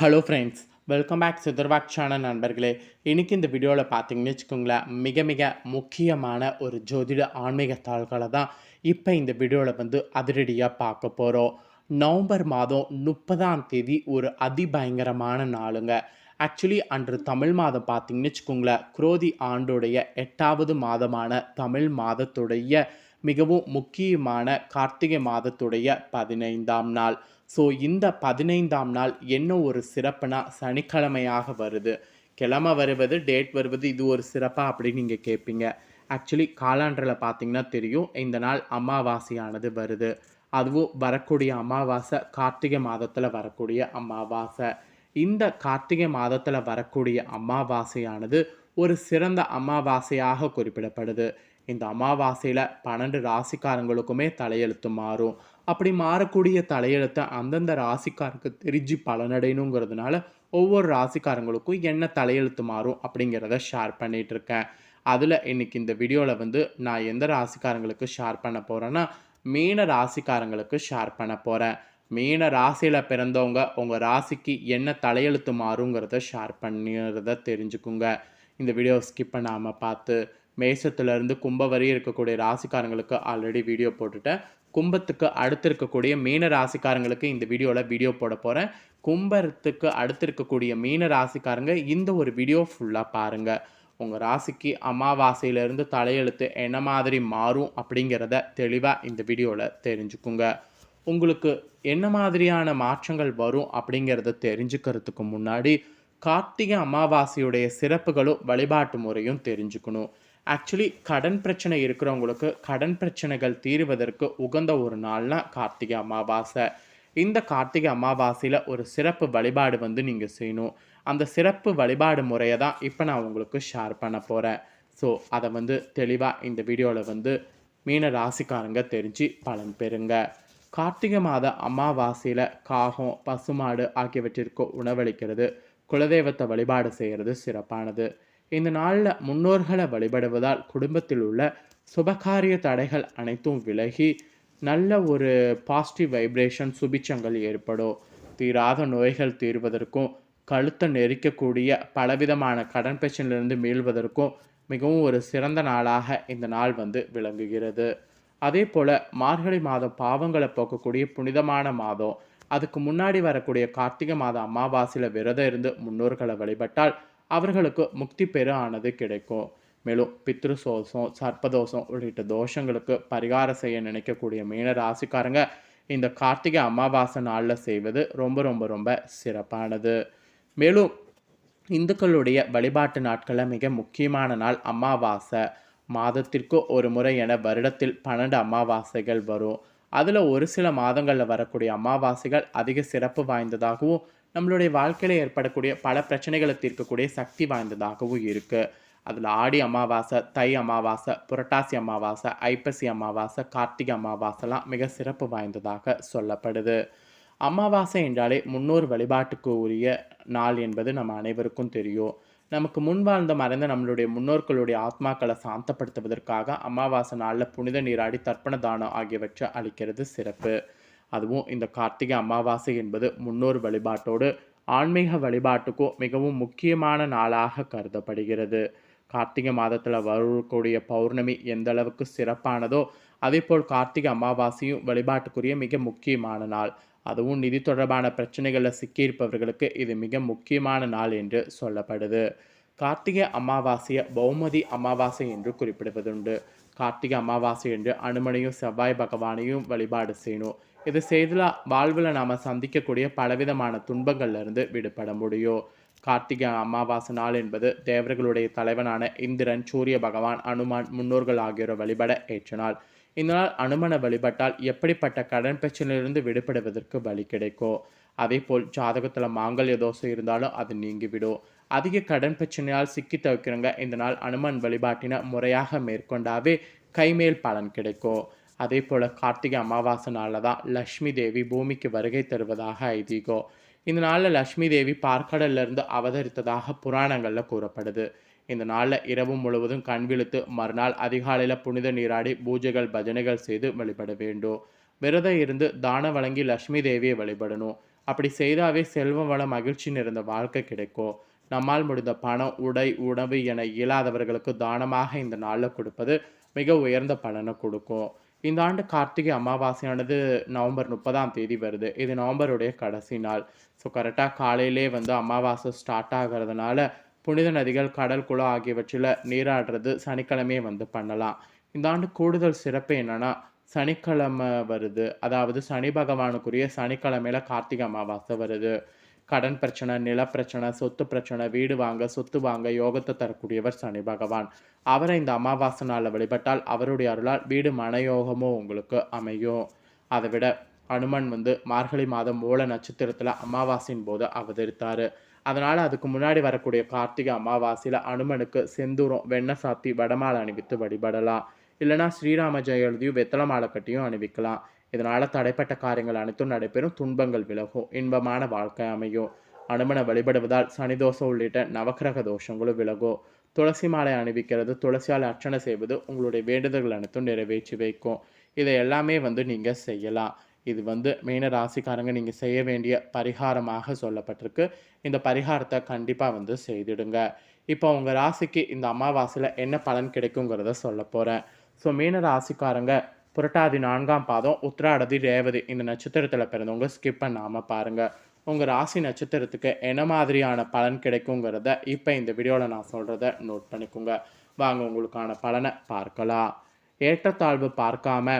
Hello friends welcome back சிதர்வாக் channel நண்பர்களே. இன்றைக்கி இந்த வீடியோவில் பார்த்தீங்கன்னு வச்சுக்கோங்களேன் மிக மிக முக்கியமான ஒரு ஜோதிட ஆன்மீக தாள்களை தான் இப்போ இந்த வீடியோவில் வந்து அதிரடியாக பார்க்க போகிறோம் நவம்பர் மாதம் முப்பதாம் தேதி ஒரு அதிபயங்கரமான நாளுங்க. ஆக்சுவலி அன்று தமிழ் மாதம் பார்த்தீங்கன்னு வச்சுக்கோங்களேன் குரோதி ஆண்டுடைய எட்டாவது மாதமான தமிழ் மாதத்துடைய மிகவும் முக்கியமான கார்த்திகை மாதத்துடைய பதினைந்தாம் நாள். ஸோ இந்த பதினைந்தாம் நாள் என்ன ஒரு சிறப்புனா சனிக்கிழமையாக வருது. கிழமை வருவது டேட் வருவது இது ஒரு சிறப்பாக அப்படின்னு நீங்கள் கேட்பீங்க ஆக்சுவலி காலாண்டரில் பார்த்தீங்கன்னா தெரியும் இந்த நாள் அமாவாசையானது வருது. அதுவும் வரக்கூடிய அமாவாசை கார்த்திகை மாதத்தில் வரக்கூடிய அமாவாசை. இந்த கார்த்திகை மாதத்தில் வரக்கூடிய அமாவாசையானது ஒரு சிறந்த அமாவாசையாக குறிப்பிடப்படுது. இந்த அமாவாசையில் பன்னெண்டு ராசிக்காரங்களுக்குமே தலையெழுத்து மாறும். அப்படி மாறக்கூடிய தலையெழுத்தை அந்தந்த ராசிக்காருக்கு தெரிஞ்சு பலனடையணுங்கிறதுனால ஒவ்வொரு ராசிக்காரங்களுக்கும் என்ன தலையெழுத்து மாறும் அப்படிங்கிறத ஷேர் பண்ணிகிட்ருக்கேன் இருக்கேன் அதில் இன்னைக்கு இந்த வீடியோவில் வந்து நான் எந்த ராசிக்காரங்களுக்கு ஷேர் பண்ண போகிறேன்னா மீன ராசிக்காரங்களுக்கு ஷேர் பண்ண போகிறேன் மீன ராசியில் பிறந்தவங்க உங்கள் ராசிக்கு என்ன தலையெழுத்து மாறுங்கிறத ஷேர் பண்ணுறத தெரிஞ்சுக்குங்க. இந்த வீடியோ ஸ்கிப் பண்ணாமல் பார்த்து மேசத்துலேருந்து கும்ப வரை இருக்கக்கூடிய ராசிக்காரங்களுக்கு ஆல்ரெடி வீடியோ போட்டுட்டேன். கும்பத்துக்கு அடுத்து இருக்கக்கூடிய மீன ராசிக்காரங்களுக்கு இந்த வீடியோவில் வீடியோ போட போகிறேன் கும்பத்துக்கு அடுத்து இருக்கக்கூடிய மீன ராசிக்காரங்க இந்த ஒரு வீடியோ ஃபுல்லாக பாருங்கள் உங்கள் ராசிக்கு அமாவாசையிலேருந்து தலையெழுத்து என்ன மாதிரி மாறும் அப்படிங்கிறத தெளிவாக இந்த வீடியோவில் தெரிஞ்சுக்குங்க. உங்களுக்கு என்ன மாதிரியான மாற்றங்கள் வரும் அப்படிங்கிறத தெரிஞ்சுக்கிறதுக்கு முன்னாடி கார்த்திகை அமாவாசையுடைய சிறப்புகளும் வழிபாட்டு முறையும் தெரிஞ்சுக்கணும். ஆக்சுவலி கடன் பிரச்சனை இருக்கிறவங்களுக்கு கடன் பிரச்சனைகள் தீர்வதற்கு உகந்த ஒரு நாள்னா கார்த்திகை அமாவாசை. இந்த கார்த்திகை அமாவாசையில் ஒரு சிறப்பு வழிபாடு வந்து நீங்கள் செய்யணும். அந்த சிறப்பு வழிபாடு முறையை தான் இப்போ நான் உங்களுக்கு ஷேர் பண்ண போகிறேன் ஸோ அதை வந்து தெளிவாக இந்த வீடியோவில் வந்து மீன ராசிக்காரங்க தெரிஞ்சு பலன் பெறுங்க. கார்த்திகை மாத அமாவாசையில் காகம் பசுமாடு ஆகியவற்றிற்கு உணவளிக்கிறது. குலதெய்வத்தை வழிபாடு செய்கிறது சிறப்பானது. இந்த நாளில் முன்னோர்களை வழிபடுவதால் குடும்பத்தில் உள்ள சுபகாரிய தடைகள் அனைத்தும் விலகி நல்ல ஒரு பாசிட்டிவ் வைப்ரேஷன் சுபிச்சங்கள் ஏற்படும். தீராத நோய்கள் தீர்வதற்கும் கழுத்தை நெரிக்கக்கூடிய பலவிதமான கடன் பிரச்சனையிலிருந்து மீள்வதற்கும் மிகவும் ஒரு சிறந்த நாளாக இந்த நாள் வந்து விளங்குகிறது. அதே போல் மார்கழி மாதம் பாவங்களை போக்கக்கூடிய புனிதமான மாதம். அதுக்கு முன்னாடி வரக்கூடிய கார்த்திகை மாத அமாவாசையில் விரதம் இருந்து முன்னோர்களை வழிபட்டால் அவர்களுக்கு முக்தி பெற ஆனது கிடைக்கும். மேலும் பித்ருசோசம் சர்ப்பதோஷம் உள்ளிட்ட தோஷங்களுக்கு பரிகாரம் செய்ய நினைக்கக்கூடிய மீன ராசிக்காரங்க இந்த கார்த்திகை அமாவாசை நாளில் செய்வது ரொம்ப ரொம்ப ரொம்ப சிறப்பானது. மேலும் இந்துக்களுடைய வழிபாட்டு நாட்களில் மிக முக்கியமான நாள் அமாவாசை. மாதத்திற்கு ஒரு முறை என வருடத்தில் பன்னெண்டு அமாவாசைகள் வரும். அதில் ஒரு சில மாதங்களில் வரக்கூடிய அமாவாசைகள் அதிக சிறப்பு வாய்ந்ததாகவும் நம்மளுடைய வாழ்க்கையில் ஏற்படக்கூடிய பல பிரச்சனைகளை தீர்க்கக்கூடிய சக்தி வாய்ந்ததாகவும் இருக்குது அதில் ஆடி அமாவாசை தை அமாவாசை புரட்டாசி அமாவாசை ஐப்பசி அமாவாசை கார்த்திகை அமாவாசைலாம் மிக சிறப்பு வாய்ந்ததாக சொல்லப்படுது. அமாவாசை என்றாலே முன்னோர் வழிபாட்டுக்கு உரிய நாள் என்பது நம்ம அனைவருக்கும் தெரியும். நமக்கு முன் வாழ்ந்த மறைந்த நம்மளுடைய முன்னோர்களுடைய ஆத்மாக்களை சாந்தப்படுத்துவதற்காக அமாவாசை நாளில் புனித நீராடி தர்ப்பண தானம் ஆகியவற்றை அளிக்கிறது சிறப்பு. அதுவும் இந்த கார்த்திகை அமாவாசை என்பது முன்னோர் வழிபாட்டோடு ஆன்மீக வழிபாட்டுக்கும் மிகவும் முக்கியமான நாளாக கருதப்படுகிறது. கார்த்திகை மாதத்தில் வரக்கூடிய பௌர்ணமி எந்த அளவுக்கு சிறப்பானதோ அதேபோல் கார்த்திகை அமாவாசையும் வழிபாட்டுக்குரிய மிக முக்கியமான நாள். அதுவும் நிதி தொடர்பான பிரச்சனைகளில் சிக்கியிருப்பவர்களுக்கு இது மிக முக்கியமான நாள் என்று சொல்லப்படுது. கார்த்திகை அமாவாசையை பௌமதி அமாவாசை என்று குறிப்பிடுவதுண்டு. கார்த்திகை அமாவாசை என்று அனுமனையும் செவ்வாய் பகவானையும் வழிபாடு செய்யணும். இது செய்தலால் வாழ்வில் நாம் சந்திக்கக்கூடிய பலவிதமான துன்பங்கள்லேருந்து விடுபட முடியும் கார்த்திகை அமாவாசை நாள் என்பது தேவர்களுடைய தலைவனான இந்திரன் சூரிய பகவான் அனுமான் முன்னோர்கள் ஆகியோர் வழிபட ஏற்ற நாள். இந்த நாள் அனுமனை வழிபட்டால் எப்படிப்பட்ட கடன் பிரச்சனையிலிருந்து விடுபடுவதற்கு வழி கிடைக்கும் அதே போல் ஜாதகத்தில் மாங்கல்ய தோசை இருந்தாலும் அது நீங்கிவிடும். அதிக கடன் பிரச்சனையால் சிக்கி தவிக்கிறவங்க இந்த நாள் அனுமன் வழிபாட்டினை முறையாக மேற்கொண்டாவே கைமேல் பலன் கிடைக்கும் அதே போல் கார்த்திகை அமாவாசை நாளில் தான் லக்ஷ்மி தேவி பூமிக்கு வருகை தருவதாக ஐதீகம் இந்த நாளில் லக்ஷ்மி தேவி பார்க்கடலிருந்து அவதரித்ததாக புராணங்களில் கூறப்படுது. இந்த நாளில் இரவு முழுவதும் கண் விழுத்து மறுநாள் அதிகாலையில் புனித நீராடி பூஜைகள் பஜனைகள் செய்து வழிபட வேண்டும். விரதம் இருந்து தானம் வழங்கி லக்ஷ்மி தேவியை வழிபடணும். அப்படி செய்தாவே செல்வ வள மகிழ்ச்சி நிறைந்த வாழ்க்கை கிடைக்கும். நம்மால் முடிந்த பணம் உடை உணவு என இயலாதவர்களுக்கு தானமாக இந்த நாளில் கொடுப்பது மிக உயர்ந்த பலனை கொடுக்கும். இந்த ஆண்டு கார்த்திகை அமாவாசையானது நவம்பர் முப்பதாம் தேதி வருது. இது நவம்பருடைய கடைசி நாள். ஸோ கரெக்டாக காலையிலே வந்து அமாவாசை ஸ்டார்ட் ஆகிறதுனால புனித நதிகள் கடல் குளம் ஆகியவற்றில் நீராடுறது சனிக்கிழமையே வந்து பண்ணலாம். இந்த ஆண்டு கூடுதல் சிறப்பு என்னன்னா சனிக்கிழமை வருது. அதாவது சனி பகவானுக்குரிய சனிக்கிழமையில கார்த்திகை அமாவாசை வருது. கடன் பிரச்சனை நிலப்பிரச்சனை சொத்து பிரச்சனை வீடு வாங்க சொத்து வாங்க யோகத்தை தரக்கூடியவர் சனி பகவான். அவரை இந்த அமாவாசை நாளில் வழிபட்டால் அவருடைய அருளால் வீடு மனயோகமும் உங்களுக்கு அமையும். அதை விட அனுமன் வந்து மார்கழி மாதம் மூல நட்சத்திரத்தில் அமாவாசையின் போது அவதரித்தார். அதனால் அதுக்கு முன்னாடி வரக்கூடிய கார்த்திகை அமாவாசையில் அனுமனுக்கு செந்தூரம் வெண்ணெய் சாத்தி வடமாலை அணிவித்து வழிபடலாம். இல்லைனா ஸ்ரீராம ஜெயலதியும் வெத்தலை மாலை கட்டியும் அணிவிக்கலாம். இதனால் தடைப்பட்ட காரியங்கள் அனைத்தும் நடைபெறும். துன்பங்கள் விலகும். இன்பமான வாழ்க்கை அமையும். அனுமனை வழிபடுவதால் சனிதோஷம் உள்ளிட்ட நவக்கிரக தோஷங்களும் விலகும். துளசி மாலை அணிவிக்கிறது. துளசியால் அர்ச்சனை செய்வது உங்களுடைய வேண்டுதல்கள் அனைத்தும் நிறைவேற்றி வைக்கும். இதை எல்லாமே வந்து நீங்கள் செய்யலாம். இது வந்து மீன ராசிக்காரங்க நீங்கள் செய்ய வேண்டிய பரிகாரமாக சொல்லப்பட்டிருக்கு. இந்த பரிகாரத்தை கண்டிப்பாக வந்து செய்திடுங்க. இப்போ உங்கள் ராசிக்கு இந்த அமாவாசையில் என்ன பலன் கிடைக்குங்கிறத சொல்ல போகிறேன் ஸோ மீன ராசிக்காரங்க புரட்டாதி நான்காம் பாதம் உத்திராடதி ரேவதி இந்த நட்சத்திரத்தில் பிறந்தவங்க ஸ்கிப் பண்ணாமல் பாருங்கள் உங்கள் ராசி நட்சத்திரத்துக்கு என்ன மாதிரியான பலன் கிடைக்குங்கிறத இப்போ இந்த வீடியோவில் நான் சொல்கிறத நோட் பண்ணிக்கோங்க. வாங்க உங்களுக்கான பலனை பார்க்கலாம். ஏற்றத்தாழ்வு பார்க்காம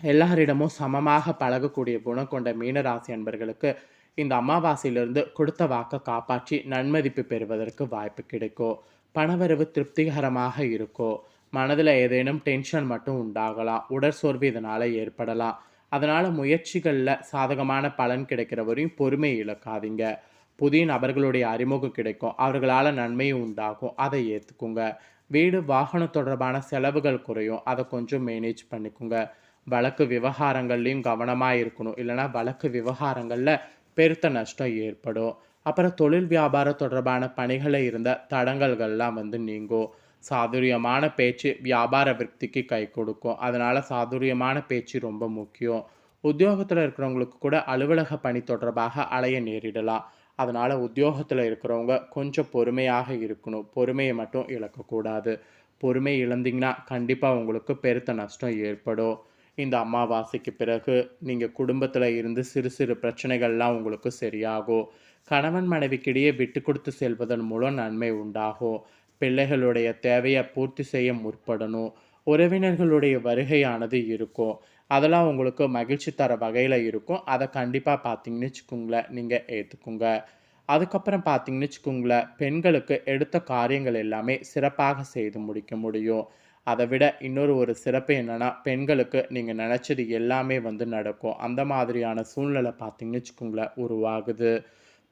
எல்லாரிடமும் சமமாக பழகக்கூடிய குணம் கொண்ட மீனராசி அன்பர்களுக்கு இந்த அமாவாசையிலிருந்து கொடுத்த வாக்கை காப்பாற்றி நன்மதிப்பு பெறுவதற்கு வாய்ப்பு கிடைக்கும். பணவரவு திருப்திகரமாக இருக்கும் மனதில் ஏதேனும் டென்ஷன் மட்டும் உண்டாகலாம். உடற்சோர்வு இதனால் ஏற்படலாம். அதனால் முயற்சிகளில் சாதகமான பலன் கிடைக்கிற வரையும் பொறுமை இழக்காதீங்க. புதிய நபர்களுடைய அறிமுகம் கிடைக்கும். அவர்களால் நன்மையும் உண்டாகும். அதை ஏற்றுக்குங்க வீடு வாகனம் தொடர்பான செலவுகள் குறையும். அதை கொஞ்சம் மேனேஜ் பண்ணிக்கோங்க. வழக்கு விவகாரங்கள்லையும் கவனமாக இருக்கணும். இல்லைனா வழக்கு விவகாரங்களில் பெருத்த நஷ்டம் ஏற்படும். அப்புறம் தொழில் வியாபாரம் தொடர்பான பணிகளில் இருந்த தடங்கல்கள்லாம் வந்து நீங்கும். சாதுரியமான பேச்சு வியாபார விருத்திக்கு கை கொடுக்கும். அதனால் சாதுரியமான பேச்சு ரொம்ப முக்கியம். உத்தியோகத்தில் இருக்கிறவங்களுக்கு கூட அலுவலக பணி தொடர்பாக அலைய நேரிடலாம். அதனால் உத்தியோகத்தில் இருக்கிறவங்க கொஞ்சம் பொறுமையாக இருக்கணும். பொறுமையை மட்டும் இழக்கக்கூடாது. பொறுமை இழந்தீங்கன்னா கண்டிப்பாக உங்களுக்கு பெருத்த நஷ்டம் ஏற்படும். இந்த அமாவாசைக்கு பிறகு நீங்கள் குடும்பத்தில் இருந்து சிறு சிறு பிரச்சனைகள்லாம் உங்களுக்கு சரியாகும். கணவன் மனைவிக்கிடையே விட்டு கொடுத்து செல்வதன் மூலம் நன்மை உண்டாகும். பிள்ளைகளுடைய தேவையை பூர்த்தி செய்ய முற்படணும். உறவினர்களுடைய வருகையானது இருக்கும். அதெல்லாம் உங்களுக்கு மகிழ்ச்சி தர வகையில் இருக்கும். அதை கண்டிப்பாக பார்த்தீங்கன்னு வச்சுக்கோங்களேன் நீங்கள் ஏற்றுக்குங்க அதுக்கப்புறம் பார்த்தீங்கன்னு வச்சுக்கோங்களேன் பெண்களுக்கு எடுத்த காரியங்கள் எல்லாமே சிறப்பாக செய்து முடிக்க முடியும். அதை விட இன்னொரு ஒரு சிறப்பு என்னென்னா பெண்களுக்கு நீங்கள் நினச்சது எல்லாமே வந்து நடக்கும். அந்த மாதிரியான சூழ்நிலை பார்த்தீங்கன்னு வச்சுக்கோங்களேன் உருவாகுது.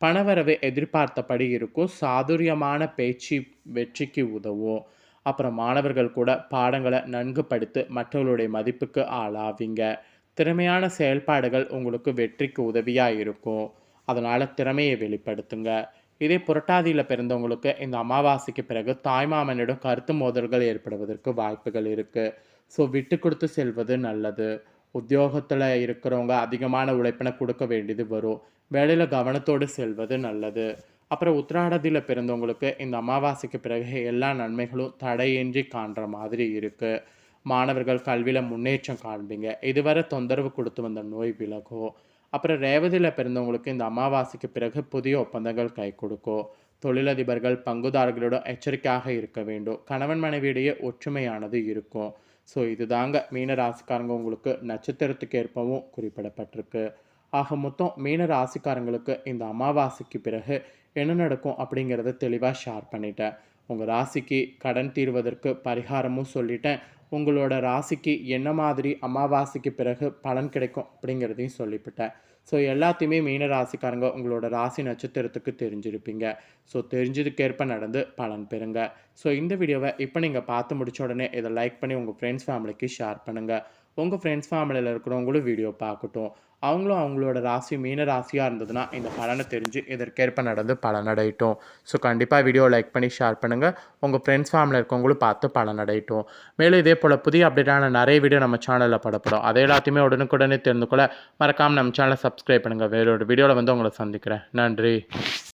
பணவரவு எதிர்பார்த்தபடி இருக்கும் சாதுரியமான பேச்சு வெற்றிக்கு உதவும் அப்புறம் மாணவர்கள் கூட பாடங்களை நன்கு படித்து மற்றவர்களுடைய மதிப்புக்கு ஆளாவீங்க. திறமையான செயல்பாடுகள் உங்களுக்கு வெற்றிக்கு உதவியாக இருக்கும் அதனால் திறமையை வெளிப்படுத்துங்க. இதே புரட்டாதியில் பிறந்தவங்களுக்கு இந்த அமாவாசைக்கு பிறகு தாய்மாமனிடம் கருத்து மோதல்கள் ஏற்படுவதற்கு வாய்ப்புகள் இருக்குது ஸோ விட்டு கொடுத்து செல்வது நல்லது. உத்தியோகத்தில் இருக்கிறவங்க அதிகமான உழைப்பினை கொடுக்க வேண்டியது வரும். வேலையில் கவனத்தோடு செல்வது நல்லது. அப்புறம் உத்திராடத்தில் பிறந்தவங்களுக்கு இந்த அமாவாசைக்கு பிறகு எல்லா நன்மைகளும் தடையின்றி காண்ற மாதிரி இருக்குது மாணவர்கள் கல்வியில் முன்னேற்றம் காண்பீங்க. இதுவரை தொந்தரவு கொடுத்து வந்த நோய் விலகும் அப்புறம் ரேவதியில் பிறந்தவங்களுக்கு இந்த அமாவாசைக்கு பிறகு புதிய ஒப்பந்தங்கள் கை கொடுக்கும் தொழிலதிபர்கள் பங்குதாரர்களோட எச்சரிக்கையாக இருக்க வேண்டும். கணவன் மனைவியிடையே ஒற்றுமையானது இருக்கும். ஸோ இதுதாங்க மீன ராசிக்காரங்க உங்களுக்கு நட்சத்திரத்துக்கு ஏற்பவும் குறிப்பிடப்பட்டிருக்கு. ஆக மொத்தம் மீன ராசிக்காரங்களுக்கு இந்த அமாவாசைக்கு பிறகு என்ன நடக்கும் அப்படிங்கிறத தெளிவாக ஷேர் பண்ணிட்டேன். உங்கள் ராசிக்கு கடன் தீர்வதற்கு பரிகாரமும் சொல்லிட்டேன். உங்களோட ராசிக்கு என்ன மாதிரி அமாவாசைக்கு பிறகு பலன் கிடைக்கும் அப்படிங்கிறதையும் சொல்லிவிட்டேன். ஸோ எல்லாத்தையுமே மீன ராசிக்காரங்க உங்களோட ராசி நட்சத்திரத்துக்கு தெரிஞ்சிருப்பீங்க. ஸோ தெரிஞ்சதுக்கேற்ப நடந்து பலன் பெறுங்க. ஸோ இந்த வீடியோவை இப்போ நீங்கள் பார்த்து முடிச்ச உடனே இதை லைக் பண்ணி உங்கள் ஃப்ரெண்ட்ஸ் ஃபேமிலிக்கு ஷேர் பண்ணுங்கள் உங்கள் ஃப்ரெண்ட்ஸ் ஃபேமிலியில் இருக்கிறவங்களும் வீடியோ பார்க்கட்டும். அவங்களும் அவங்களோட ராசி மீன ராசியாக இருந்ததுன்னா இந்த பலனை தெரிஞ்சு இதற்கேற்ப நடந்து பலனடையட்டும். ஸோ கண்டிப்பாக வீடியோ லைக் பண்ணி ஷேர் பண்ணுங்கள் உங்கள் ஃப்ரெண்ட்ஸ் ஃபேமிலியில் இருக்கவங்களும் பார்த்து பலனடையட்டும். மேலும் இதே போல் புதிய அப்டேட்டான நிறைய வீடியோ நம்ம சேனலில் படப்படும். அதை எல்லாத்தையுமே உடனுக்குடனே தெரிந்து கொள்ள மறக்காமல் நம்ம சேனலை சப்ஸ்கிரைப் பண்ணுங்கள் வேறொரு வீடியோவில் வந்து உங்களை சந்திக்கிறேன். நன்றி.